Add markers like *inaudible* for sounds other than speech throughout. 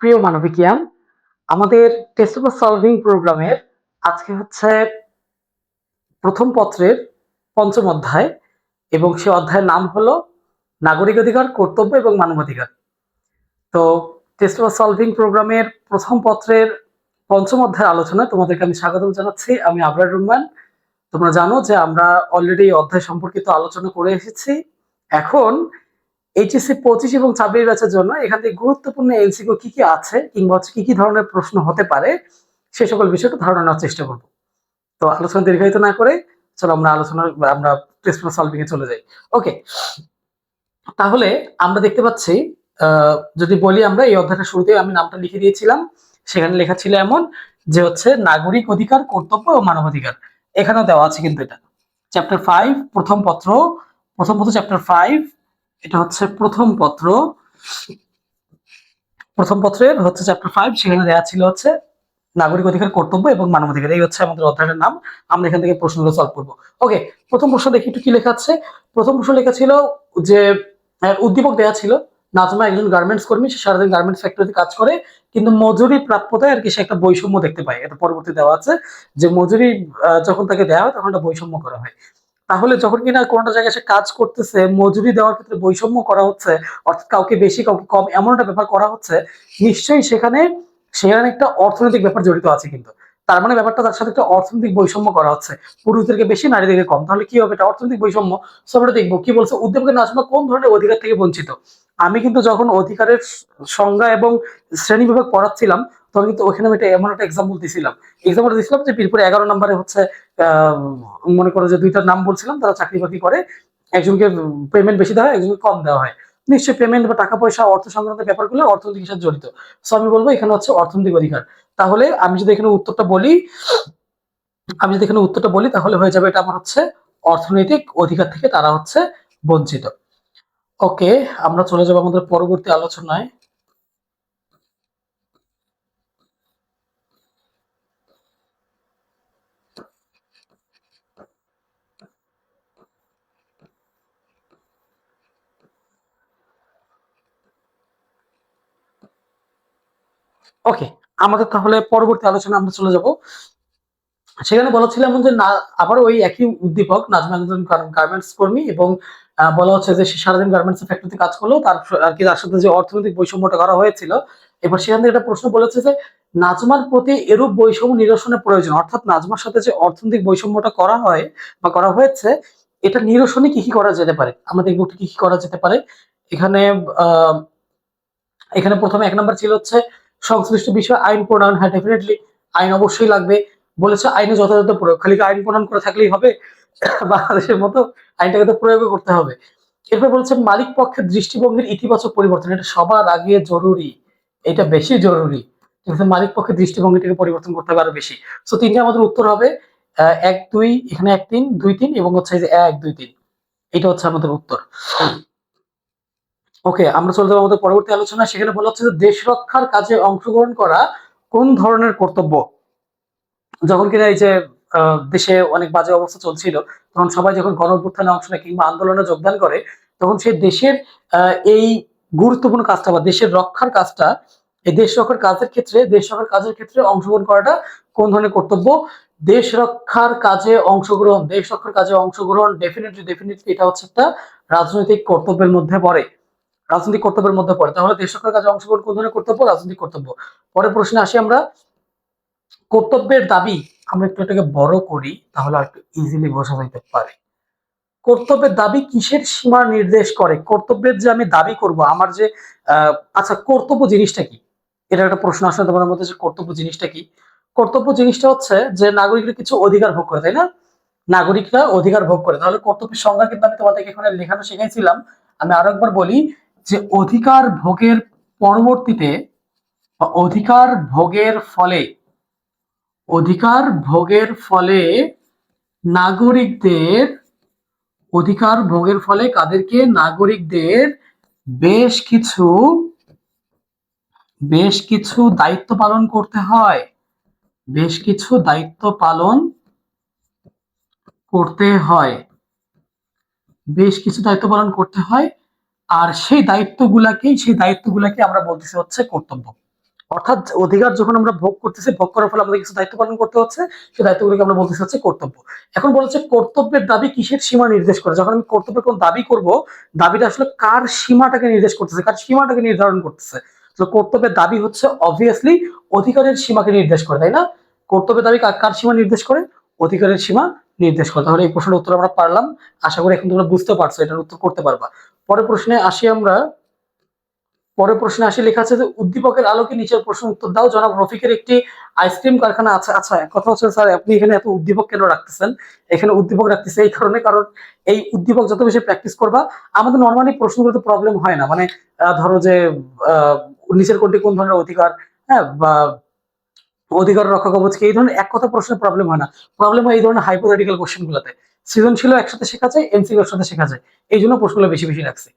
প্রিয় মানবিকিয়ান, আমাদের test paper solving প্রোগ্রামের আজকে হচ্ছে প্রথম পত্রের পঞ্চম অধ্যায় এবং সে অধ্যায়ের নাম হলো নাগরিক অধিকার, কর্তব্য এবং মানবাধিকার। তো টেস্ট পেপার সলভিং প্রোগ্রামের প্রথম পত্রের পঞ্চম অধ্যায়ের আলোচনায় তোমাদেরকে আমি স্বাগতম জানাচ্ছি। আমি আবরার রহমান। তোমরা জানো যে আমরা অলরেডি অধ্যায় সম্পর্কিত আলোচনা করে এসেছি। এখন এইচএসসি পঁচিশ এবং ছাব্বিশ ব্যাচের জন্য এখান থেকে গুরুত্বপূর্ণ এনসিকিউ কি কি আছে কিংবা হচ্ছে কি কি ধরনের প্রশ্ন হতে পারে, সে সকল বিষয়টা ধারণা নেওয়ার চেষ্টা করব। তো আলোচনা দীর্ঘায়িত না করে চলো আমরা আলোচনা, আমরা টেস্ট সলভিং এ চলে যাই। ওকে তাহলে আমরা দেখতে পাচ্ছি যদি বলি আমরা এই অধ্যায়টা শুরুতে আমি নামটা লিখে দিয়েছিলাম, সেখানে লেখা ছিল এমন যে হচ্ছে নাগরিক অধিকার, কর্তব্য ও মানবাধিকার এখানেও দেওয়া আছে কিন্তু এটা। চ্যাপ্টার ফাইভ প্রথম পত্র প্রথম পত্র চ্যাপ্টার ফাইভ এটা হচ্ছে প্রথম পত্র। প্রথম পত্রের হচ্ছে চ্যাপ্টার ফাইভ সেখানে দেওয়া ছিল হচ্ছে নাগরিক অধিকার, কর্তব্য এবং মানবাধিকার। এই হচ্ছে আমাদের অধ্যায়ের নাম। আমরা এখান থেকে প্রশ্নগুলো সলভ করব। ওকে প্রথম প্রশ্ন দেখি, একটু কি লেখা আছে? প্রথম প্রশ্ন লেখা ছিল যে উদ্দীপক দেওয়া ছিল, নাজমা একজন গার্মেন্টস কর্মী, সে সারাদিন গার্মেন্টস ফ্যাক্টরিতে কাজ করে, কিন্তু মজুরি প্রাপ্যতায় আর কি সে একটা বৈষম্য দেখতে পায়। এটা পরবর্তী দেওয়া আছে যে, মজুরি যখন তাকে দেওয়া হয়, তখন একটা বৈষম্য করা হয়। তাহলে যখন কিনা কোনটা জায়গায় সে কাজ করতেছে, মজুরি দেওয়ার ক্ষেত্রে বৈষম্য করা হচ্ছে, অর্থাৎ কাউকে বেশি, কাউকে কম, এমন একটা ব্যাপার করা হচ্ছে, নিশ্চয়ই সেখানে সেখানে একটা অর্থনৈতিক ব্যাপার জড়িত আছে কিন্তু। তার মানে ব্যাপারটা তার সাথে একটা অর্থনৈতিক বৈষম্য করা হচ্ছে। পুরুষদেরকে বেশি, নারীদেরকে কম। তাহলে কি হবে? এটা অর্থনৈতিক বৈষম্য? সো আমরা দেখব, কি বলছে? উদ্যোগের নাজমা কোন ধরনের অধিকার থেকে বঞ্চিত? আমি কিন্তু যখন অধিকারের সংজ্ঞা এবং শ্রেণি বিভাগ পড়াচ্ছিলাম তখন কিন্তু ওখানে আমি একটা এমন একটা এক্সাম্পল দিছিলাম। এক্সাম্পল দিছিলাম যে বীরপুরে এগারো নম্বরে হচ্ছে মনে করো যে দুইটার নাম বলছিলাম, তারা চাকরি বাকরি করে, একজনকে পেমেন্ট বেশি দেওয়া হয়, একজনকে কম দেওয়া হয়। নিশ্চয়ই পেমেন্ট বা টাকা পয়সা, অর্থ সংক্রান্ত ব্যাপারগুলো অর্থনৈতিক সাথে জড়িত। সো আমি বলব এখানে হচ্ছে অর্থনৈতিক অধিকার। তাহলে আমি যদি এখানে উত্তরটা বলি, আমি যদি এখানে উত্তরটা বলি, তাহলে হয়ে যাবে এটা আমার হচ্ছে অর্থনৈতিক অধিকার থেকে তারা হচ্ছে বঞ্চিত। ওকে আমরা চলে যাব আমাদের পরবর্তী আলোচনায়। ওকে আমাদের তাহলে পরবর্তী আলোচনা আমরা চলে যাব। সেখানে বলা ছিল যে না আবার ওই একই উদ্দীপক, নাজমা একজন গার্মেন্টস কর্মী এবং বলা হচ্ছে যে সে সারাদিন গার্মেন্টস ফ্যাক্টরিতে কাজ করল তার, আর কি তার সাথে যে অর্থনৈতিক বৈষম্যটা করা হয়েছিল। এবার সেখান থেকে একটা প্রশ্ন বলেছে যে নাজমার প্রতি এরূপ বৈষম্য নিরসনের প্রয়োজন, অর্থাৎ নাজমার সাথে যে অর্থনৈতিক বৈষম্যটা করা হয় বা করা হয়েছে, এটা নিরসনে কি কি করা যেতে পারে? আমরা দেখব কি কি করা যেতে পারে। এখানে, আহ, এখানে প্রথমে এক নম্বর ছিল হচ্ছে সংশ্লিষ্ট বিষয়ে আইন প্রণয়ন হ্যাঁ ডেফিনেটলি আইন অবশ্যই লাগবে। বলেছে আইনে যথাযথ প্রয়োগ, খালি আইন প্রণয়ন করে থাকলেই হবে? বাংলাদেশের মতো আইনটাকে তো প্রয়োগ করতে হবে। এরপর বলছে মালিক পক্ষের দৃষ্টিভঙ্গির ইতিবাচক পরিবর্তন, এটা সবার আগে জরুরি। এটা বেশি জরুরি। মালিক পক্ষের দৃষ্টিভঙ্গিটাকে পরিবর্তন করতে হবে আরও বেশি। তো তিনটে আমাদের উত্তর হবে এক, দুই, এখানে এক, তিন, দুই, তিন এবং হচ্ছে যে এক, দুই, তিন। এটা হচ্ছে আমাদের উত্তর। ওকে, আমরা চলে যাব আমাদের পরবর্তী আলোচনা সেখানে বলা হচ্ছে যে দেশ রক্ষার কাজে অংশগ্রহণ করা কোন ধরনের কর্তব্য? যখন কিনা এই যে দেশে অনেক বাজে অবস্থা চলছিল, তখন সবাই যখন গণ অভ্যুত্থানে অংশ নেয় কিংবা আন্দোলনে যোগদান করে, তখন সেই দেশের এই গুরুত্বপূর্ণ কাজটা বা দেশের রক্ষার কাজটা, এই দেশ রক্ষার কাজের ক্ষেত্রে, দেশ রক্ষার কাজের ক্ষেত্রে অংশগ্রহণ করাটা কোন ধরনের কর্তব্য? দেশ রক্ষার কাজে অংশগ্রহণ, দেশ রক্ষার কাজে অংশগ্রহণ ডেফিনেটলি ডেফিনেটলি এটা হচ্ছে একটা রাজনৈতিক কর্তব্যের মধ্যে পড়ে। রাজনৈতিক কর্তব্যের মধ্যে পড়ে। তাহলে দেশ রক্ষার কাজে অংশগ্রহণ কোন ধরনের কর্তব্য? রাজনৈতিক কর্তব্য। পরের প্রশ্নে আসি আমরা। কর্তব্যের দাবি আমরা একটু এটাকে বড় করি, তাহলে আর ইজিলি বোঝা যাইতে পারে। কর্তব্যের দাবি কিসের সীমা নির্দেশ করে? কর্তব্যের যে আমি দাবি করব, আমার যে আচ্ছা কর্তব্য জিনিসটা কি? এটা একটা প্রশ্ন আসলে তোমাদের মধ্যে যে কর্তব্য জিনিসটা কি? কর্তব্য জিনিসটা হচ্ছে যে নাগরিকরা কিছু অধিকার ভোগ করে, তাই না? নাগরিকরা অধিকার ভোগ করে। তাহলে কর্তব্যের সংজ্ঞা কিন্তু আমি তোমাদেরকে এখানে লেখানো শিখাইছিলাম। আমি আরও একবার বলি যে অধিকার ভোগের পরবর্তীতে বা অধিকার ভোগের ফলে, অধিকার ভোগের ফলে নাগরিকদের, অধিকার ভোগের ফলে কাদেরকে? নাগরিকদের বেশ কিছু বেশ কিছু দায়িত্ব পালন করতে হয়। বেশ কিছু দায়িত্ব পালন করতে হয়। বেশ কিছু দায়িত্ব পালন করতে হয়। আর সেই দায়িত্বগুলাকেই সেই দায়িত্বগুলাকে আমরা বলতেছি হচ্ছে কর্তব্য। অর্থাৎ অধিকার যখন আমরা ভোগ করতেছি, ভোগ করার ফলে আমাদের কিছু দায়িত্ব পালন করতে হচ্ছে, সেই দায়িত্বগুলোকে আমরা বলতেছি হচ্ছে কর্তব্য। এখন বলেছে কর্তব্যের দাবি কিসের সীমা নির্দেশ করে? যখন আমি কর্তব্যের কোন দাবি করব, দাবিটা আসলে কার সীমাটাকে নির্দেশ করতেছে, কার সীমাটাকে নির্ধারণ করতেছে? তো কর্তব্যের দাবি হচ্ছে অবভিয়াসলি অধিকারের সীমাকে নির্দেশ করে, তাই না? কর্তব্যের দাবি কার সীমা নির্দেশ করে? অধিকারের সীমা নির্দেশ করে। তাহলে এই প্রশ্নের উত্তর আমরা পারলাম। আশা করি এখন তোমরা বুঝতে পারছ, এটার উত্তর করতে পারবা। পরের প্রশ্নে আসি আমরা। পরের প্রশ্নে আসি লেখা আছে যে উদ্দীপকের আলোকে নিচের প্রশ্ন উত্তর দাও। জনাব রফিকের একটি আইসক্রিম কারখানা আছে। আচ্ছা কথা হচ্ছে স্যার আপনি এখানে এত উদ্দীপক কেন রাখতেছেন? এখানে উদ্দীপক রাখতেছে এই কারণে কারণ এই উদ্দীপক যত বেশি প্র্যাকটিস করবা আমাদের নর্মালি প্রশ্নগুলোতে প্রবলেম হয় না। মানে ধরো যে আহ, নিচের কোনটি কোন ধরনের অধিকার হ্যাঁ বা অধিকার রক্ষা কবচ কি এই ধরনের এক কথা প্রশ্নের প্রবলেম হয় না। প্রবলেম হয় এই ধরনের হাইপোথেটিক্যাল কোশ্চেন গুলোতে। সৃজনশীল একসাথে শেখা যায়, এমসিকিউ একসাথে শেখা যায়। এই জন্য প্রশ্নগুলো বেশি বেশি রাখছি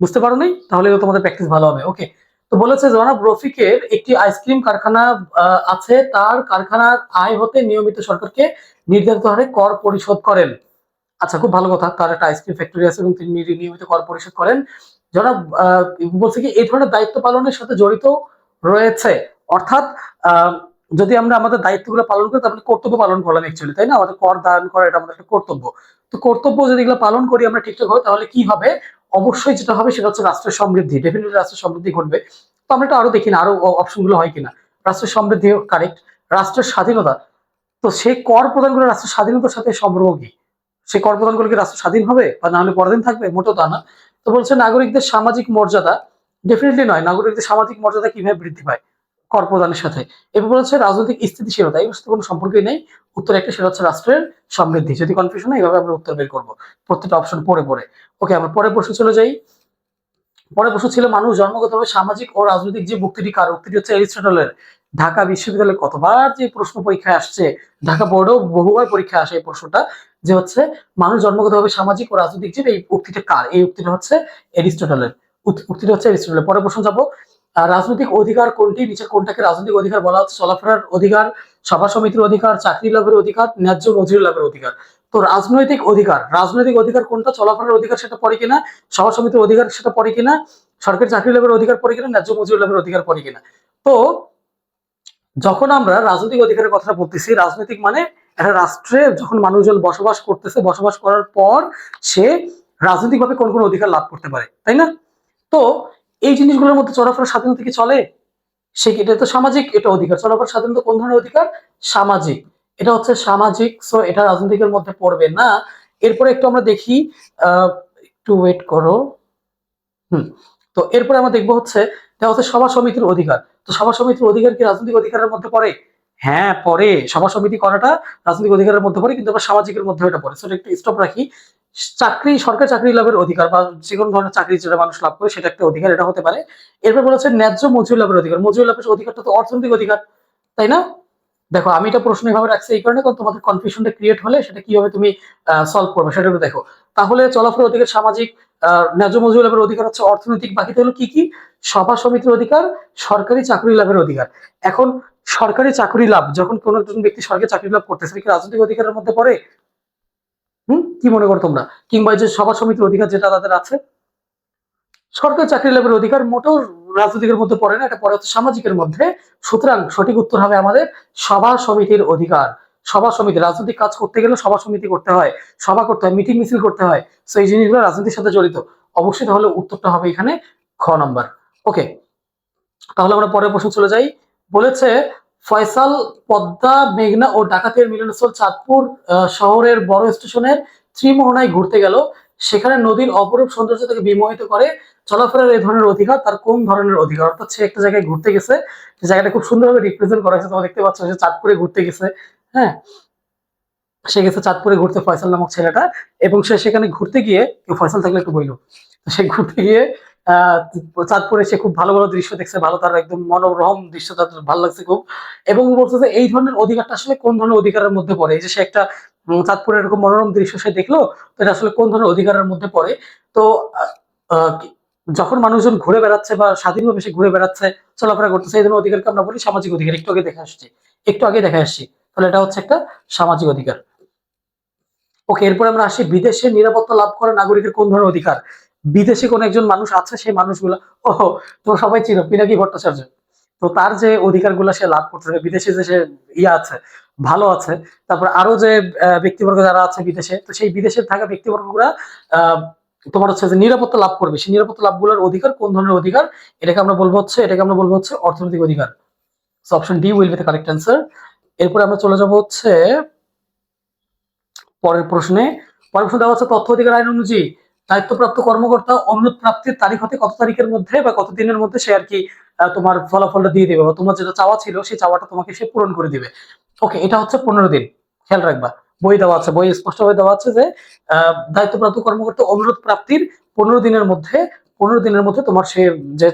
বুঝতে পারো নাই? তাহলে তোমাদের প্র্যাকটিস ভালো হবে। ওকে তো বলেছে জনাব রফিকের একটি আইসক্রিম কারখানা আছে। তার কারখানার আয় হতে নিয়মিত সরকারকে নির্ধারিত হারে কর পরিশোধ করেন। আচ্ছা খুব ভালো কথা। তার একটা আইসক্রিম ফ্যাক্টরি আছে এবং তিনি নিয়মিত কর পরিশোধ করেন। জনাব বলছে কি, এই ধরনের দায়িত্ব পালনের সাথে জড়িত রয়েছে। অর্থাৎ যদি আমরা আমাদের দায়িত্বগুলো পালন করি, তাহলে কর্তব্য পালন করলাম অ্যাকচুয়ালি তাই না? আমাদের কর দান করা এটা আমাদের একটা কর্তব্য। তো কর্তব্য যদি এগুলো পালন করি আমরা ঠিকঠাক হয় তাহলে কি হবে? অবশ্যই যেটা হবে সেটা হচ্ছে রাষ্ট্রের সমৃদ্ধি ডেফিনেটলি রাষ্ট্রের সমৃদ্ধি ঘটবে। তো আমরা এটা আরও দেখি না, আরও অপশনগুলো হয় কিনা। রাষ্ট্রের সমৃদ্ধি কারেক্ট রাষ্ট্রের স্বাধীনতা। তো সেই কর প্রদান করে রাষ্ট্রের স্বাধীনতার সাথে সম্পর্ক কি? সে কর প্রদান করলে কি রাষ্ট্র স্বাধীন হবে? বা না হলে পরদিন থাকবে? মোটেও তা না। তো বলছে নাগরিকদের সামাজিক মর্যাদা। ডেফিনেটলি নয়। নাগরিকদের সামাজিক মর্যাদা কীভাবে বৃদ্ধি পায়? কর প্রদানের সাথে এবার বলেছে রাজনৈতিক স্থিতিশীলতা, এই সাথে কোনো সম্পর্কই নেই। উত্তর একটা সেটা হচ্ছে রাষ্ট্রের সমৃদ্ধি। যদি কনফিউশন হয় এইভাবে আমরা উত্তর বের করব। প্রত্যেকটা অপশন পড়ে পড়ে। ওকে আমরা পরের প্রশ্ন চলে যাই। পরের প্রশ্ন ছিল, মানুষ জন্মগতভাবে সামাজিক ও রাজনৈতিক যে মুক্তিটি কার? উক্তিটি হচ্ছে এরিস্টটলের ঢাকা বিশ্ববিদ্যালয়ে কতবার যে প্রশ্ন পরীক্ষায় আসছে, ঢাকা বোর্ডেও বহুবার পরীক্ষায় আসে এই প্রশ্নটা, যে হচ্ছে মানুষ জন্মগতভাবে সামাজিক ও রাজনৈতিক জীব এই উক্তিটা কার? এই উক্তিটা হচ্ছে এরিস্টটলের উত- উক্তিটা হচ্ছে এরিস্টটলের পরের প্রশ্ন যাব। রাজনৈতিক অধিকার কোনটি? নিচের কোনটাকে রাজনৈতিক অধিকার বলা হচ্ছে? চলাফেরার অধিকার, সভা সমিতির অধিকার, চাকরি লাভের অধিকার, ন্যায্য মজুরি লাভের অধিকার। তো রাজনৈতিক অধিকার রাজনৈতিক অধিকার কোনটা? চলাফেরার অধিকার সেটা পড়ে কিনা? সভা সমিতির অধিকার সেটা পড়ে কিনা? সরকারি চাকরি লাভের অধিকার পড়ে কিনা? ন্যায্য মজুরি লাভের অধিকার পড়ে কিনা? তো যখন আমরা রাজনৈতিক অধিকারের কথা বলতেছি, রাজনৈতিক মানে একটা রাষ্ট্রে যখন মানুষজন বসবাস করতেছে, বসবাস করার পর সে রাজনৈতিকভাবে কোন কোন অধিকার লাভ করতে পারে, তাই না? তো এই জিনিসগুলোর মধ্যে চলাফেরা স্বাধীনতা কি চলে? সে এটা তো সামাজিক, এটা অধিকার। চলাফেরা স্বাধীনতা কোন ধরনের অধিকার? সামাজিক। এটা হচ্ছে সামাজিক সো এটা রাজনৈতিকের মধ্যে পড়বে না। এরপরে একটু আমরা দেখি একটু ওয়েট করো। হুম, তো এরপরে আমরা দেখব হচ্ছে, এটা হচ্ছে সভা সমিতির অধিকার। তো সভা সমিতির অধিকার কি রাজনৈতিক অধিকারের মধ্যে পড়ে? হ্যাঁ পরে সভা সমিতি করাটা রাজনৈতিক অধিকারের মধ্যে পড়ে, কিন্তু আবার সামাজিকের মধ্যে এটা পড়ে। সেটা একটু স্টপ রাখি। চাকরি, সরকারি চাকরি লাভের অধিকার বা যে কোনো ধরনের চাকরি যেটা মানুষ লাভ করে, সেটা একটা অধিকার, এটা হতে পারে। এরপর বলেছে ন্যায্য মজুরি লাভের অধিকার। মজুরি লাভের অধিকারটা তো অর্থনৈতিক অধিকার, তাই না? দেখো, আমি এটা প্রশ্ন এভাবে রাখছি এই কারণে, কারণ তোমাদের কনফিউশনটা ক্রিয়েট হলে সেটা কীভাবে তুমি সলভ করবে সেটা দেখো। তাহলে চলাফেরা অধিকার সামাজিক ন্যায্য মজুরি লাভের অধিকার হচ্ছে অর্থনৈতিক বাকিটা হলো কি কি? সভা সমিতির অধিকার, সরকারি চাকরি লাভের অধিকার। এখন সরকারি চাকরি লাভ, যখন কোনো একজন ব্যক্তি সরকারি চাকরি লাভ করতেছে কি রাজনৈতিক অধিকারের মধ্যে পড়ে? হুম? কি মনে করো তোমরা? কিংবা যে সভা সমিতির অধিকার যেটা তাদের আছে? সরকারি চাকরি লাভের অধিকার মোটেও রাজনৈতিকের মধ্যে পড়ে না, এটা পড়ে হচ্ছে সামাজিকের মধ্যে। সুতরাং সঠিক উত্তর হবে আমাদের সভা সমিতির অধিকার। সভা সমিতি, রাজনৈতিক কাজ করতে গেলে সভা সমিতি করতে হয়। সভা করতে হয়, মিটিং মিছিল করতে হয়। তো এই জিনিসগুলো রাজনীতির সাথে জড়িত। অবশ্যই তাহলে উত্তরটা হবে এখানে খ নম্বর। ওকে তাহলে আমরা পরের প্রশ্ন চলে যাই। বলেছে ফয়সাল, পদ্মা, মেঘনা ও ডাকাতের মিলনস্থল চাঁদপুর শহরের বড় স্টেশনের ত্রিমোহনায় ঘুরতে গেল। সেখানে নদীর অপরূপ সৌন্দর্য তাকে বিমোহিত করে। চলাফেরার এই ধরনের অধিকার তার কোন ধরনের অধিকার? অর্থাৎ সে একটা জায়গায় ঘুরতে গেছে। যে জায়গাটা খুব সুন্দরভাবে রিপ্রেজেন্ট করা হয়েছে, তোমরা দেখতে পাচ্ছ সে চাঁদপুরে ঘুরতে গেছে। হ্যাঁ? সে গেছে চাঁদপুরে ঘুরতে ফয়সাল নামক ছেলেটা। এবং সে সেখানে ঘুরতে গিয়ে, কেউ ফয়সাল থাকলে একটু বইল। সে ঘুরতে গিয়ে চাঁদপুরে সে খুব ভালো ভালো দৃশ্য দেখছে, ভালো তার একদম মনোরম দৃশ্য তার ভালো লাগছে খুব। এবং বলছে যে, এই ধরনের অধিকারটা আসলে কোন ধরনের অধিকারের মধ্যে পড়ে? এই যে সে একটা চাঁদপুরের এরকম মনোরম দৃশ্য সে দেখল এটা আসলে কোন ধরনের অধিকারের মধ্যে পড়ে? তো যখন মানুষজন ঘুরে বেড়াচ্ছে বা স্বাধীনভাবে সে ঘুরে বেড়াচ্ছে, চলাফেরা করতেছে, এই ধরনের অধিকারকে আমরা বলি সামাজিক অধিকার। একটু আগে দেখে আসছি, একটু আগে দেখে আসছি। তাহলে এটা হচ্ছে একটা সামাজিক অধিকার। ওকে, এরপরে আমরা আসি, বিদেশে নিরাপত্তা লাভ করা নাগরিকের কোন ধরনের অধিকার? বিদেশে কোন একজন মানুষ আছে, সেই মানুষগুলো ও তোমরা সবাই চিনো, পিনাকি ভট্টাচার্য। তো তো তার যে অধিকারগুলো সে লাভ করতে হবে বিদেশে যে সে ইয়ে আছে, ভালো আছে। তারপর আরও যে ব্যক্তিবর্গ যারা আছে বিদেশে, তো সেই বিদেশে থাকা ব্যক্তিবর্গগুলা তোমার হচ্ছে যে নিরাপত্তা লাভ করবে। সেই নিরাপত্তা লাভগুলোর অধিকার, কোন ধরনের অধিকার? এটাকে আমরা বলব হচ্ছে, এটাকে আমরা বলব হচ্ছে অর্থনৈতিক অধিকার। Option D will be the correct answer এরপরে আমরা চলে যাব হচ্ছে, পরের প্রশ্নে। পরের প্রশ্ন দেওয়া হচ্ছে তথ্য অধিকার আইন অনুযায়ী। দায়িত্বপ্রাপ্ত কর্মকর্তা অনুরোধ প্রাপ্তির তারিখ হতে কত তারিখের মধ্যে বা কত দিনের মধ্যে সে আর কি তোমার ফলাফলটা দিয়ে দেবে বা তোমার যেটা চাওয়া ছিল সেই চাওয়াটা তোমাকে সে পূরণ করে দিবে। ওকে এটা হচ্ছে পনেরো দিন। খেয়াল রাখবা। বই দেওয়া আছে, বই স্পষ্ট স্পষ্টভাবে দেওয়া আছে যে দায়িত্বপ্রাপ্ত কর্মকর্তা অনুরোধ প্রাপ্তির পনেরো দিনের মধ্যে, পনেরো দিনের মধ্যে তোমার সে যে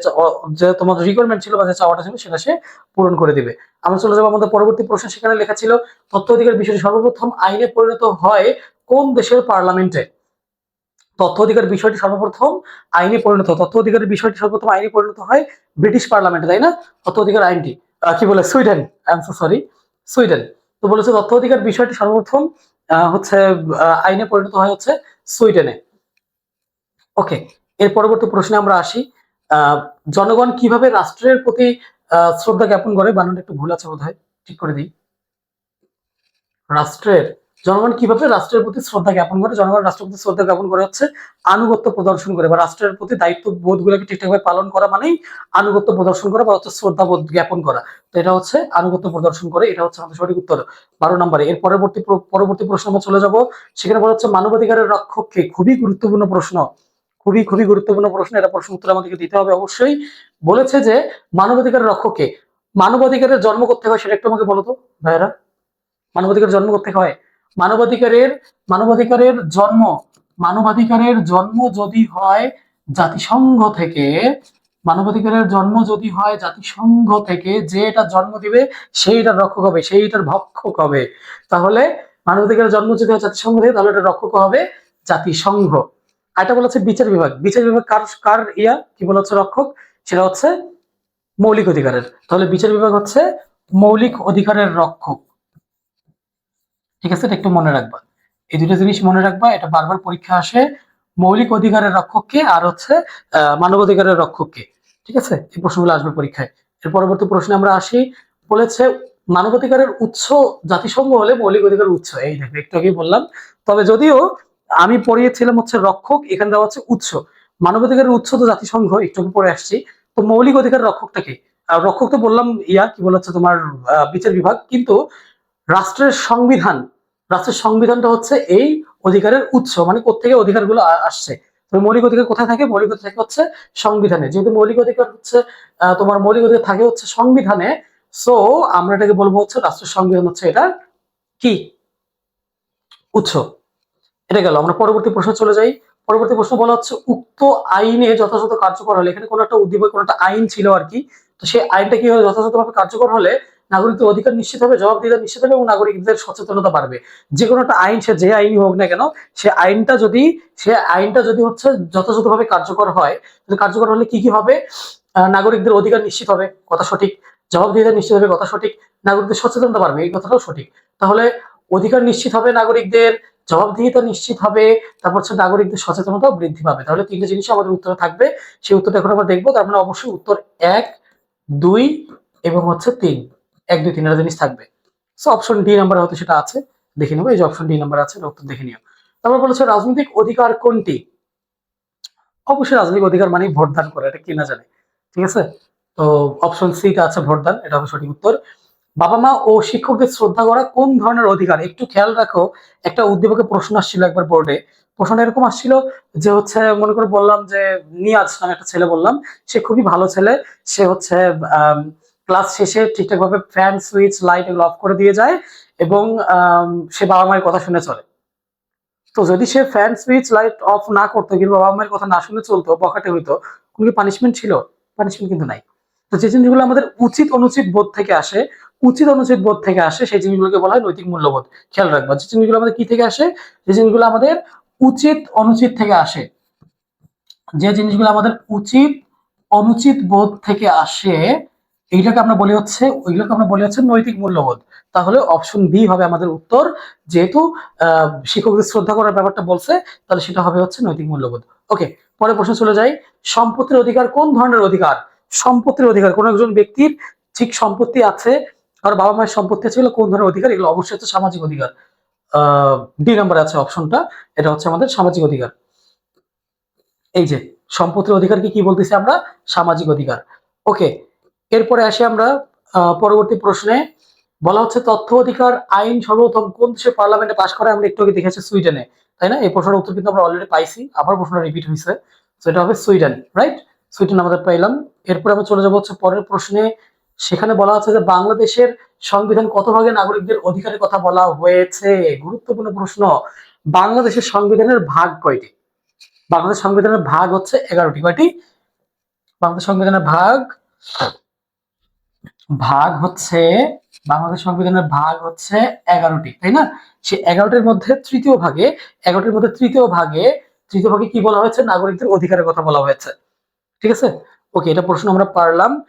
যে তোমার রিকোয়ারমেন্ট ছিল বা যে চাওয়াটা ছিল সেটা সে পূরণ করে দিবে। আমরা চলে যাব আমাদের পরবর্তী প্রশ্ন, সেখানে লেখা ছিল, তথ্য অধিকার বিষয়টি সর্বপ্রথম আইনে পরিণত হয় কোন দেশের পার্লামেন্টে? তথ্য অধিকার বিষয়টি সর্বপ্রথম আইনে পরিণত। তথ্য অধিকারের বিষয়টি সর্বপ্রথম আইনে পরিণত হয় ব্রিটিশ পার্লামেন্টে, তাই না? তথ্য অধিকার আইনটি কি বলে? Sweden sorry Sweden. তো বলেছে তথ্য অধিকার বিষয়টি সর্বপ্রথম হচ্ছে আইনে পরিণত হয় হচ্ছে সুইডেনে। ওকে, এর পরবর্তী প্রশ্নে আমরা আসি। জনগণ কীভাবে রাষ্ট্রের প্রতি শ্রদ্ধা জ্ঞাপন করে? বানানটা একটু ভুল আছে বোধ ঠিক করে দিই। রাষ্ট্রের জনগণ কীভাবে রাষ্ট্রের প্রতি শ্রদ্ধা জ্ঞাপন করে, জনগণ রাষ্ট্রের প্রতি শ্রদ্ধা জ্ঞাপন করে হচ্ছে আনুগত্য প্রদর্শন করে বা রাষ্ট্রের প্রতি দায়িত্ব বোধগুলোকে ঠিকঠাকভাবে পালন করা মানেই আনুগত্য প্রদর্শন করা বা হচ্ছে শ্রদ্ধা বোধ জ্ঞাপন করা। তো এটা হচ্ছে আনুগত্য প্রদর্শন করে, এটা হচ্ছে আমাদের সঠিক উত্তর। বারো নম্বরে, এর পরবর্তী পরবর্তী প্রশ্ন আমরা চলে যাব। সেখানে বলা হচ্ছে মানবাধিকারের রক্ষককে খুবই গুরুত্বপূর্ণ প্রশ্ন। খুবই খুবই গুরুত্বপূর্ণ প্রশ্ন, এটা প্রশ্ন উত্তর আমাদেরকে দিতে হবে অবশ্যই। বলেছে যে মানবাধিকারের রক্ষককে মানবাধিকারের জন্ম করতে হয় সেটা একটু আমাকে বলো তো, ভাইয়েরা। মানবাধিকারের জন্ম করতে হয়? মানবাধিকারের মানবাধিকারের জন্ম মানবাধিকারের জন্ম যদি হয় জাতিসংঘ থেকে, মানবাধিকারের জন্ম যদি হয় জাতিসংঘ থেকে, যে এটা জন্ম দিবে সেই এটার রক্ষক হবে, সেইটার ভক্ষক হবে। তাহলে মানবাধিকারের জন্ম যদি হয় জাতিসংঘ থেকে, তাহলে এটা রক্ষক হবে জাতিসংঘ। এটা বলা হচ্ছে বিচার বিভাগ। বিচার বিভাগ কার কার ইয়া? কি বলেছে রক্ষক? সেটা হচ্ছে মৌলিক অধিকারের। তাহলে বিচার বিভাগ হচ্ছে মৌলিক অধিকারের রক্ষক। ঠিক আছে? এটা একটু মনে রাখবা। এই দুটো জিনিস মনে রাখবা এটা বারবার পরীক্ষা আসে মৌলিক অধিকারের রক্ষককে আর হচ্ছে আহ, মানবাধিকারের রক্ষককে। ঠিক আছে? এই প্রশ্নগুলো আসবে পরীক্ষায়। এর পরবর্তী প্রশ্নে আমরা আসি। বলেছে মানবাধিকারের উৎস জাতিসংঘ হলে মৌলিক অধিকারের উৎস। এই দেখো একটু আগেই বললাম। তবে যদিও আমি পড়িয়েছিলাম হচ্ছে রক্ষক এখানে দেওয়া হচ্ছে উৎস। মানবাধিকারের উৎস তো জাতিসংঘ একটু পড়ে আসছি। তো মৌলিক অধিকার রক্ষকটা কি? আর রক্ষক তো বললাম ইয়া কি বলা হচ্ছে তোমার বিচার বিভাগ। কিন্তু রাষ্ট্রের সংবিধান, রাষ্ট্রের সংবিধানটা হচ্ছে এই অধিকারের উৎস মানে কোথেকে অধিকারগুলো আসছে। মৌলিক অধিকার কোথায় থাকে? মৌলিক অধিকার থাকে হচ্ছে সংবিধানে। যেহেতু মৌলিক অধিকার হচ্ছে তোমার মৌলিক অধিকার থাকে হচ্ছে সংবিধানে সো আমরা এটাকে বলব হচ্ছে রাষ্ট্রের সংবিধান হচ্ছে এটা কি? উৎস। এটা গেল, আমরা পরবর্তী প্রশ্ন চলে যাই। পরবর্তী প্রশ্ন বলা হচ্ছে, উক্ত আইনে যথাযথ কার্যকর হলে, এখানে কোনো একটা উদ্দীপক, কোনো একটা আইন ছিল আর কি, তো সেই আইনটা কি হবে যথাযথভাবে কার্যকর হলে নাগরিকদের অধিকার নিশ্চিত হবে, জবাবদিহিতা নিশ্চিত হবে এবং নাগরিকদের সচেতনতা বাড়বে। যে কোনো একটা আইন, সে যে আইনই হোক না কেন, সে আইনটা যদি, সে আইনটা যদি হচ্ছে যথাযথভাবে কার্যকর হয় কার্যকর হলে কি কি হবে? নাগরিকদের অধিকার নিশ্চিত হবে, কথা সঠিক। জবাবদিহিতা নিশ্চিত হবে, কথা সঠিক। নাগরিকদের সচেতনতা বাড়বে, এই কথাটাও সঠিক। তাহলে অধিকার নিশ্চিত হবে নাগরিকদের, জবাবদিহিতা নিশ্চিত হবে, তারপর হচ্ছে নাগরিকদের সচেতনতাও বৃদ্ধি পাবে। তাহলে তিনটে জিনিস আমাদের উত্তরে থাকবে। সেই উত্তরটা এখন আমরা দেখব, তার মানে অবশ্যই উত্তর এক, দুই এবং হচ্ছে তিন। এক, দুই, তিনটা জিনিস থাকবে। সো অপশন ডি নাম্বার হয়তো সেটা আছে, দেখে নেব। এই যে অপশন ডি নাম্বার আছে উত্তর দেখে নিও। তারপর বলেছে রাজনৈতিক অধিকার কোনটি? অবশ্যই রাজনৈতিক অধিকার মানে ভোটদান করে, এটা কি না জানে। ঠিক আছে? তো অপশন সি তে আছে ভোটদান, এটা হবে সঠিক উত্তর। বাবা মা ও শিক্ষকদের শ্রদ্ধা করা কোন ধরনের অধিকার? একটু খেয়াল রাখো, একটা উদ্দীপকে প্রশ্ন আসছিল একবার বোর্ডে প্রশ্নটা এরকম আসছিল যে হচ্ছে, মনে করে বললাম যে নিয়াজ নামে একটা ছেলে বললাম, সে খুবই ভালো ছেলে, সে হচ্ছে ক্লাস শেষে ঠিকঠাক ভাবে ফ্যান, সুইচ, লাইট এগুলো অফ করে দিয়ে যায় এবং সে বাবা মায়ের কথা শুনে চলে। তো যদি সে ফ্যান, সুইচ, লাইট অফ না করতো, কিন্তু বাবা মায়ের কথা না শুনে চলতো বকাটে হইতো, কোনো কি পানিশমেন্ট ছিল? পানিশমেন্ট কিন্তু নাই। তো যে জিনিসগুলো আমাদের উচিত, অনুচিত বোধ থেকে আসে, উচিত, অনুচিত বোধ থেকে আসে, সেই জিনিসগুলোকে বলা হয় নৈতিক মূল্যবোধ। খেয়াল রাখবা, যে জিনিসগুলো আমাদের কি থেকে আসে? যে জিনিসগুলো আমাদের উচিত, অনুচিত থেকে আসে। যে জিনিসগুলো আমাদের উচিত, অনুচিত বোধ থেকে আসে এইটাকে আমরা বলি হচ্ছে ওইগুলোকে আমরা বলি হচ্ছে নৈতিক মূল্যবোধ। তাহলে অপশন বি হবে আমাদের উত্তর, যেহেতু শিক্ষকদের শ্রদ্ধা করার ব্যাপারটা বলছে, তাহলে সেটা হবে হচ্ছে নৈতিক মূল্যবোধ। ওকে পরে প্রশ্ন চলে যাই। সম্পত্তির অধিকার কোন ধরনের অধিকার? সম্পত্তির অধিকার, কোন একজন ব্যক্তির ঠিক সম্পত্তি আছে আর বাবা মায়ের সম্পত্তি আছে কোন ধরনের অধিকার? এগুলো অবশ্যই হচ্ছে সামাজিক অধিকার। ডি নাম্বারে আছে অপশনটা এটা হচ্ছে আমাদের সামাজিক অধিকার। এই যে, সম্পত্তির অধিকারকে কি বলতেছি আমরা? সামাজিক অধিকার। ওকে এরপরে আসি আমরা পরবর্তী প্রশ্নে। বলা হচ্ছে, তথ্য অধিকার আইন সর্বপ্রথম কোন দেশে পার্লামেন্টে পাশ করে? আমরা একটু আগে দেখেছি সুইডেনে, তাই না? এই প্রশ্নের উত্তর কিন্তু আমরা অলরেডি পাইছি। আবার প্রশ্নটা রিপিট হয়েছে। তো এটা হবে সুইডেন রাইট সুইডেন আমাদের পাইলাম। এরপরে আমরা চলে যাব হচ্ছে পরের প্রশ্নে। সেখানে বলা হচ্ছে যে, বাংলাদেশের সংবিধান কত ভাগে নাগরিকদের অধিকারের কথা বলা হয়েছে? গুরুত্বপূর্ণ প্রশ্ন। বাংলাদেশের সংবিধানের ভাগ কয়টি? বাংলাদেশ সংবিধানের ভাগ হচ্ছে এগারোটি। কয়টি? বাংলাদেশ সংবিধানের ভাগ ভাগ হচ্ছে, বাংলাদেশ সংবিধানের ভাগ হচ্ছে এগারোটি, তাই না? সে এগারোটির মধ্যে তৃতীয় ভাগে, এগারোটির মধ্যে তৃতীয় ভাগে তৃতীয় ভাগে কি বলা হয়েছে? নাগরিকদের অধিকারের কথা বলা হয়েছে। ঠিক আছে? ওকে, এটা প্রশ্ন আমরা পারলাম।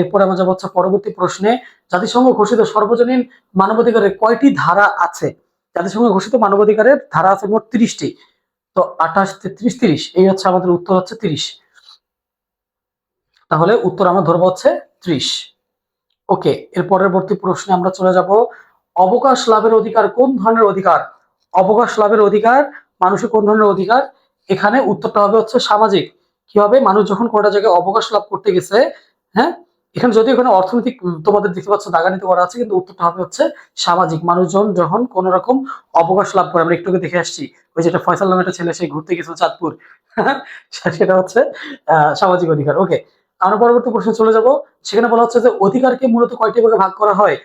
এরপরে আমরা যাব হচ্ছে পরবর্তী প্রশ্নে। জাতিসংঘ ঘোষিত সর্বজনীন মানবাধিকারের কয়টি ধারা আছে? জাতিসংঘ ঘোষিত মানবাধিকারের ধারা আছে মোট তিরিশটি। তো আঠাশ, তেত্রিশ, তিরিশ, এই হচ্ছে আমাদের উত্তর হচ্ছে তিরিশ। তাহলে উত্তর আমরা ধরবো হচ্ছে ত্রিশ। ওকে এর পরবর্তী প্রশ্নে আমরা চলে যাব। অবকাশ লাভের অধিকার কোন ধরনের অধিকার? অবকাশ লাভের অধিকার, মানুষের কোন ধরনের অধিকার? এখানে উত্তরটা হবে হচ্ছে সামাজিক। কি হবে? মানুষ যখন কোনটা জায়গায় অবকাশ লাভ করতে গেছে হ্যাঁ? এখানে যদিও এখানে অর্থনৈতিক তোমাদের দেখতে পাচ্ছ দাগানিতে করা আছে, কিন্তু উত্তরটা হবে হচ্ছে সামাজিক। মানুষজন যখন কোন রকম অবকাশ লাভ করে, আমরা একটু দেখে আসছি, ওই যেটা ফয়সাল নামে একটা ছেলে, সে ঘুরতে গেছিল চাঁদপুর, *laughs* সেটা হচ্ছে সামাজিক অধিকার। ওকে আমরা পরবর্তী প্রশ্নে চলে যাব। সেখানে বলা হচ্ছে যে অধিকারকে মূলত কয়টি ভাগে ভাগ করা হয়?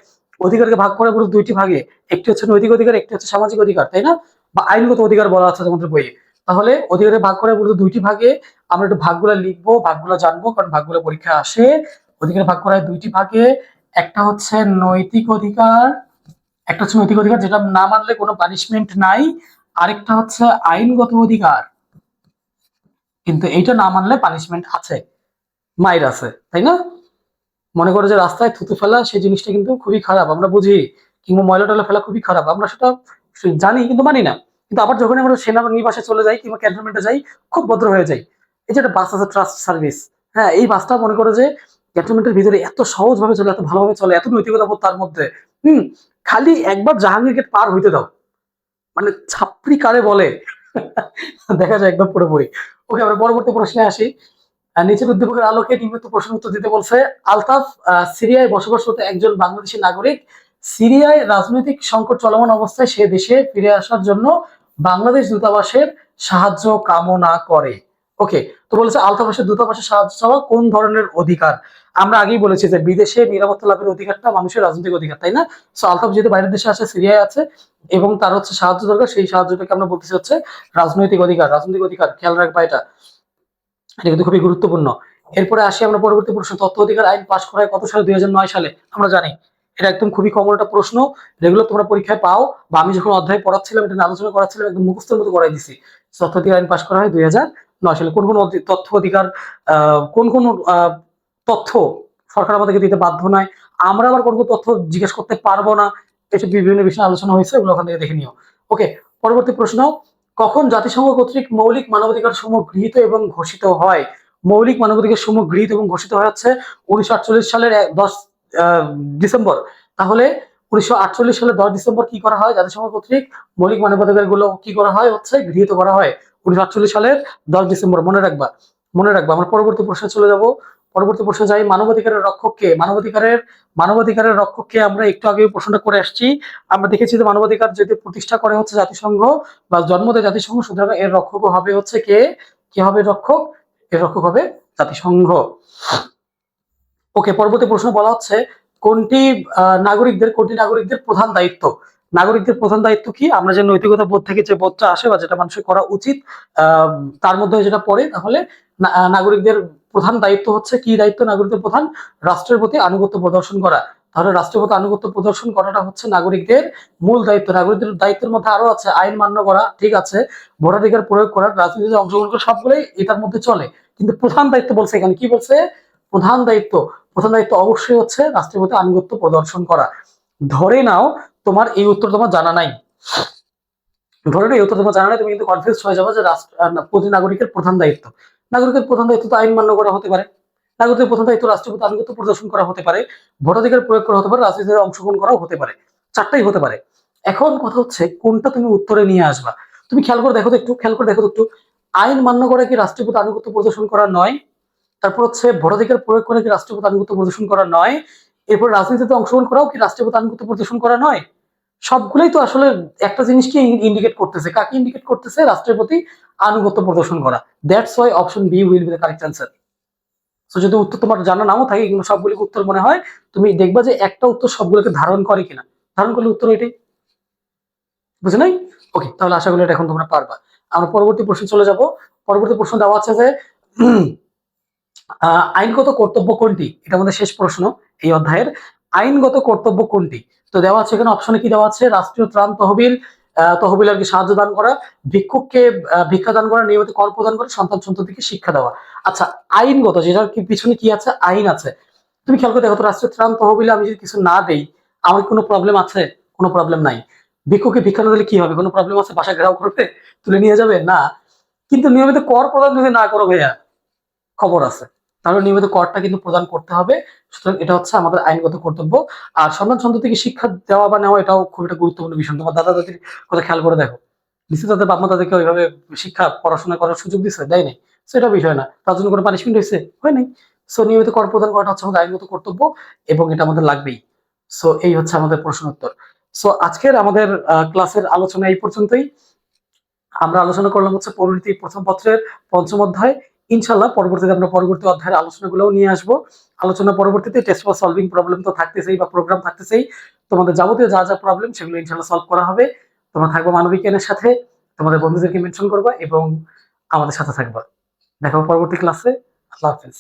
অধিকারকে ভাগ করা মূলত দুইটি ভাগে। একটি হচ্ছে নৈতিক অধিকার, একটি হচ্ছে সামাজিক অধিকার, তাই না? বা আইনগত অধিকার বলা আছে তোমাদের বইয়ে। তাহলে অধিকারে ভাগ করা মূলত দুইটি ভাগে আমরা একটু ভাগগুলো লিখব, ভাগগুলো জানব, কারণ ভাগগুলো পরীক্ষা আসে। অধিকারে ভাগ করা দুইটি ভাগে, একটা হচ্ছে নৈতিক অধিকার, একটা হচ্ছে নৈতিক অধিকার, যেটা না মানলে কোনো পানিশমেন্ট নাই। আরেকটা হচ্ছে আইনগত অধিকার। কিন্তু এইটা না মানলে পানিশমেন্ট আছে। মায়ের আছে, তাই না? মনে করো যে রাস্তায় থুতু ফেলা, সেই জিনিসটা কিন্তু খুবই খারাপ। আমরা বুঝি, কিংবা ময়লা টয়লা ফেলা খুবই খারাপ। আমরা সেটা জানি কিন্তু মানি না। কিন্তু আবার যখন আমরা সেনানিবাসে চলে যাই, কিংবা ক্যান্টনমেন্টে যাই, খুব ভদ্র হয়ে যাই। এই যে একটা বাস আছে ট্রাস্ট সার্ভিস হ্যাঁ এই বাসটা মনে করো যে ক্যান্টনমেন্টের ভিতরে এত সহজ ভাবে চলে, এত ভালোভাবে চলে, এত নৈতিকতা বোধ তার মধ্যে। হুম, খালি একবার জাহাঙ্গীর গেট পার হইতে দাও। মানে ছাপড়ি কারে বলে? দেখা যায় একদম পুরোপুরি। ওকে, আমরা পরবর্তী প্রশ্নে আসি। নিচের উদ্দীপকের আলোকে নিম্নোক্ত প্রশ্ন উত্তর দিতে বলছে আলতাফ সিরিয়ায় বসবাসরত একজন বাংলাদেশী নাগরিক। সিরিয়ায় রাজনৈতিক সংকট চলমান অবস্থায় সে দেশে ফিরে আসার জন্য বাংলাদেশ দূতাবাসের সাহায্য কামনা করে। ওকে তো বলেছে আলতাফাসের দূতাবাসের সাহায্য চাওয়া কোন ধরনের অধিকার? আমরা আগেই বলেছি যে বিদেশে নিরাপত্তা লাভের অধিকারটা মানুষের রাজনৈতিক অধিকার, তাই না? সো আলতাফ যেহেতু বাইরের দেশে আছে, সিরিয়ায় আছে, এবং তার হচ্ছে সাহায্য দরকার, সেই সাহায্যটাকে আমরা বলতেছি হচ্ছে রাজনৈতিক অধিকার। রাজনৈতিক অধিকার, খেয়াল রাখবা এটা। এটা কিন্তু খুবই গুরুত্বপূর্ণ। এরপরে আসি আমরা পরবর্তী প্রশ্ন তথ্য অধিকার আইন পাশ করা হয় কত সালে? দুই হাজার নয় সালে। আমরা জানি, এটা একদম খুবই কমন একটা প্রশ্ন। রেগুলার তোমরা পরীক্ষায় পাও বা আমি যখন অধ্যায় পড়াচ্ছিলাম, এটা আলোচনা করাচ্ছিলাম, একদম মুখস্থের মতো করাই দিছি। তথ্য অধিকার আইন পাশ করা হয় দুই সালে। কোন কোন তথ্য অধিকার কোন কোন তথ্য সরকার আমাদেরকে দিতে বাধ্য নয়। আমরা আবার কোন কোন তথ্য জিজ্ঞেস করতে পারব না এসব বিভিন্ন বিষয়ে আলোচনা হয়েছে ওগুলো ওখান থেকে দেখে নিও। ওকে, পরবর্তী প্রশ্ন কখন জাতিসংঘ কর্তৃক মৌলিক মানবাধিকার সমূহ গৃহীত এবং ঘোষিত হয়? মৌলিক মানবাধিকার সমূহ গৃহীত এবং ঘোষিত হয়ে হচ্ছে উনিশশো আটচল্লিশ সালের দশ ডিসেম্বর। তাহলে উনিশশো সালের দশ ডিসেম্বর কি করা হয়? জাতিসংঘ কর্তৃক মৌলিক মানবাধিকারগুলো কি করা হয়? হচ্ছে গৃহীত করা হয় উনিশশো আটচল্লিশ সালের দশ ডিসেম্বর। মনে রাখবা মনে রাখবা। আমরা পরবর্তী প্রশ্নে চলে যাব। পরবর্তী প্রশ্নে যাই, মানবাধিকারের রক্ষক কে মানবাধিকারের মানবাধিকারের রক্ষককে আমরা একটু আগে প্রশ্নটা করে আসছি। আমরা দেখেছি যে মানবাধিকার যদি প্রতিষ্ঠা করে হচ্ছে জাতিসংঘ বা জন্ম দেয় জাতিসংঘ, সুতরাং এর রক্ষক হবে হচ্ছে কে? কে হবে রক্ষক? এর রক্ষক হবে জাতিসংঘ। ওকে, পরবর্তী প্রশ্ন বলা হচ্ছে কোনটি নাগরিকদের কোনটি নাগরিকদের প্রধান দায়িত্ব? নাগরিকদের প্রধান দায়িত্ব কি? আমরা যে নৈতিকতা বোধ থেকে যে বোধটা আসে বা যেটা মানুষের করা উচিত তার মধ্যে যেটা পড়ে, তাহলে নাগরিকদের প্রধান দায়িত্ব হচ্ছে কি দায়িত্ব? নাগরিকদের প্রধান রাষ্ট্রের প্রতি আনুগত্য প্রদর্শন করা। তাহলে রাষ্ট্রের প্রতি আনুগত্য প্রদর্শন করাটা হচ্ছে নাগরিকদের মূল দায়িত্ব। নাগরিকদের দায়িত্বের মধ্যে আরও আছে আইন মান্য করা, ঠিক আছে? ভোটাধিকার প্রয়োগ করা, রাজনীতিতে অংশগ্রহণ করা, সবগুলোই এটার মধ্যে চলে। কিন্তু প্রধান দায়িত্ব বলছে এখানে, কি বলছে? প্রধান দায়িত্ব। প্রধান দায়িত্ব অবশ্যই হচ্ছে রাষ্ট্রের প্রতি আনুগত্য প্রদর্শন করা। ধরে নাও তোমার এই উত্তর তোমার জানা নাই। ধরে এই উত্তর তোমার জানা নাই, তুমি কিন্তু কনফিউজ হয়ে যাবে যে রাষ্ট্র প্রতি নাগরিকের প্রধান দায়িত্ব। নাগরিকের প্রধান দায়িত্ব তো আইন মান্য করা হতে পারে। নাগরিকদের প্রথম দায়িত্ব রাষ্ট্রপতি আনুগত্য প্রদর্শন করা হতে পারে। ভোটাধিকার প্রয়োগ করা হতে পারে, রাজনীতিতে অংশগ্রহণ করাও হতে পারে, চারটাই হতে পারে। এখন কথা হচ্ছে, কোনটা তুমি উত্তরে নিয়ে আসবা? তুমি খেয়াল করে দেখো একটু, খেয়াল করে দেখো একটু। আইন মান্য করা কি রাষ্ট্রপতি আনুগত্য প্রদর্শন করা নয়? তারপর হচ্ছে, ভোটাধিকার প্রয়োগ করে কি রাষ্ট্রপতি আনুগত্য প্রদর্শন করা নয়? এরপর রাজনীতিতে অংশগ্রহণ করাও কি রাষ্ট্রপতি আনুগত্য প্রদর্শন করা নয়? সবগুলোই তো আসলে একটা জিনিসকে ইন্ডিকেট করতেছে। কাকে ইন্ডিকেট করতেছে? রাষ্ট্রের প্রতি আনুগত্য প্রদর্শন করা। That's why option B will be the correct answer তো যদি উত্তর তোমার জানা নাও থাকে কিন্তু সবগুলোকে উত্তর মনে হয়, তুমি দেখবা যে একটা উত্তর সবগুলোকে ধারণ করে কিনা। ধারণ করলে উত্তর এটাই। বুঝে নাই? ওকে তাহলে আশা করি এটা এখন তোমরা পারবা। আমরা পরবর্তী প্রশ্ন চলে যাব। পরবর্তী প্রশ্ন দেওয়া আছে যে আইনগত কর্তব্য কোনটি? এটা আমাদের শেষ প্রশ্ন এই অধ্যায়ের। আইনগত কর্তব্য কোনটি? তো দেওয়া আছে এখানে অপশনে কি দেওয়া আছে? রাষ্ট্রীয় ত্রাণ তহবিল তহবিল আর কি সাহায্য দান করা, ভিক্ষুককে ভিক্ষা দান করা, নিয়মিত কর প্রদান করে, সন্তান সন্ততিকে শিক্ষা দেওয়া। আচ্ছা আইনগত, যেটার কি পিছনে কি আছে? আইন আছে। তুমি খেয়াল করে দেখো তো, রাষ্ট্রীয় ত্রাণ তহবিলে আমি যদি কিছু না দেই, আমার কোনো প্রবলেম আছে? কোনো প্রবলেম নাই। ভিক্ষুকে ভিক্ষা না দিলে কি হবে? কোনো প্রবলেম আছে? বাসা ঘেরাও করবে? তুলে নিয়ে যাবে? না। কিন্তু নিয়মিত কর প্রদান যদি না করো, ভাইয়া, খবর আছে। তাহলে নিয়মিত করটা কিন্তু প্রদান করতে হবে। সুতরাং এটা হচ্ছে আমাদের আইনগত কর্তব্য। আর সন্তান সন্ততিকে শিক্ষা দেওয়া বা নেওয়া এটাও খুব একটা গুরুত্বপূর্ণ বিষয় তোমার দাদা দাদির কথা খেয়াল করে দেখো। নিশ্চিত তাদের বাপ তাদেরকে ওইভাবে শিক্ষা, পড়াশোনা করার সুযোগ দিচ্ছে দেয় নাই। সেটা বিষয় না। তার জন্য কোনো পানিশমেন্ট হয়েছে? হয় নাই। সো নিয়মিত কর প্রদান করাটা হচ্ছে আমাদের আইনগত কর্তব্য এবং এটা আমাদের লাগবেই। সো এই হচ্ছে আমাদের প্রশ্ন উত্তর। সো আজকের আমাদের ক্লাসের আলোচনা এই পর্যন্তই। আমরা আলোচনা করলাম হচ্ছে পরিণতি প্রথম পত্রের পঞ্চম অধ্যায়। ইনশাল্লাহ পরবর্তীতে আমরা পরবর্তী অধ্যায়ের আলোচনাগুলোও নিয়ে আসব। আলোচনা পরবর্তীতে টেস্ট ফর সলভিং প্রবলেম তো থাকতেছেই বা প্রোগ্রাম থাকতেছেই। তোমাদের যাবতীয় যা যা প্রবলেম সেগুলো ইনশাল্লাহ সলভ করা হবে। তোমরা থাকবে মানবিক জ্ঞানের সাথে, তোমাদের বন্ধুদেরকে মেনশন করবা এবং আমাদের সাথে থাকবা। দেখা পরবর্তী ক্লাসে আল্লাহ হাফিজ।